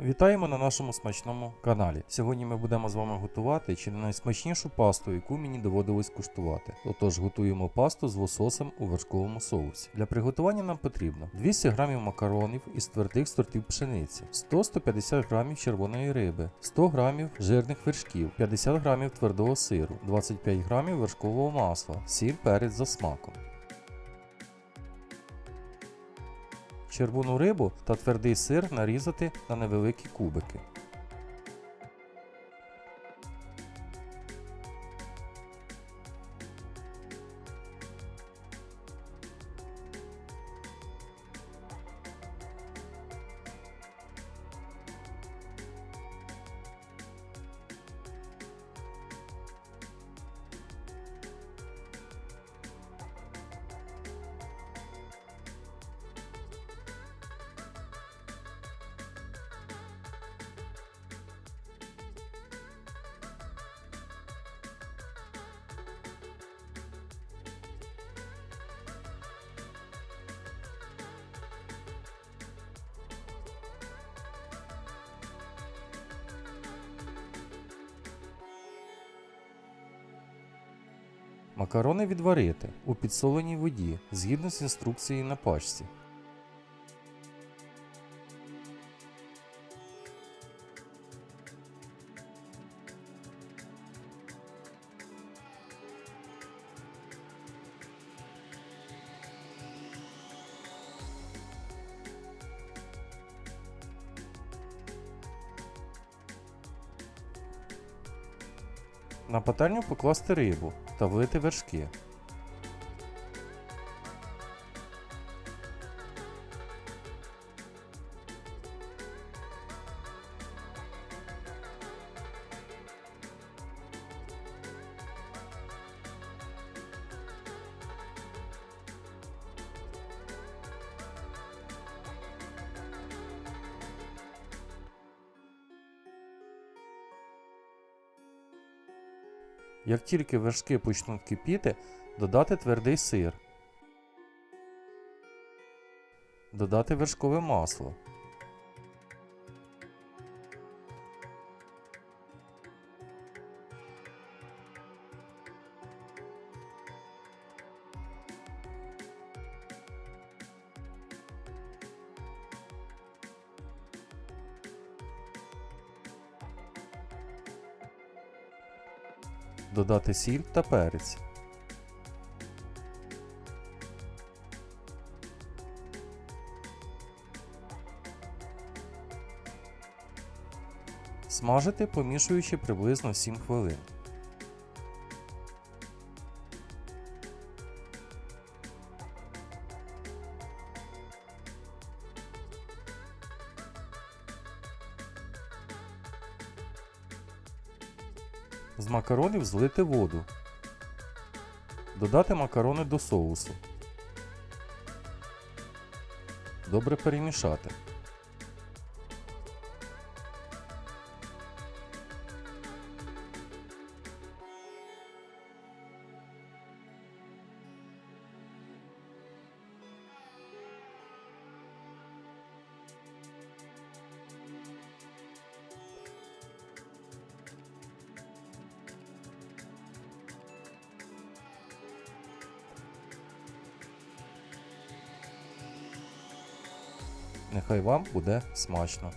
Вітаємо на нашому смачному каналі. Сьогодні ми будемо з вами готувати чи не найсмачнішу пасту, яку мені доводилось куштувати. Отож, готуємо пасту з лососем у вершковому соусі. Для приготування нам потрібно 200 г макаронів із твердих сортів пшениці, 100-150 г червоної риби, 100 г жирних вершків, 50 г твердого сиру, 25 г вершкового масла, сіль перець за смаком. Червону рибу та твердий сир нарізати на невеликі кубики. Макарони відварити у підсоленій воді згідно з інструкцією на пачці. На пательню покласти рибу та влити вершки. Як тільки вершки почнуть кипіти, додати твердий сир. Додати вершкове масло. Додати сіль та перець. Смажити, помішуючи приблизно 7 хвилин. З макаронів злити воду. Додати макарони до соусу. Добре перемішати. Нехай вам буде смачно.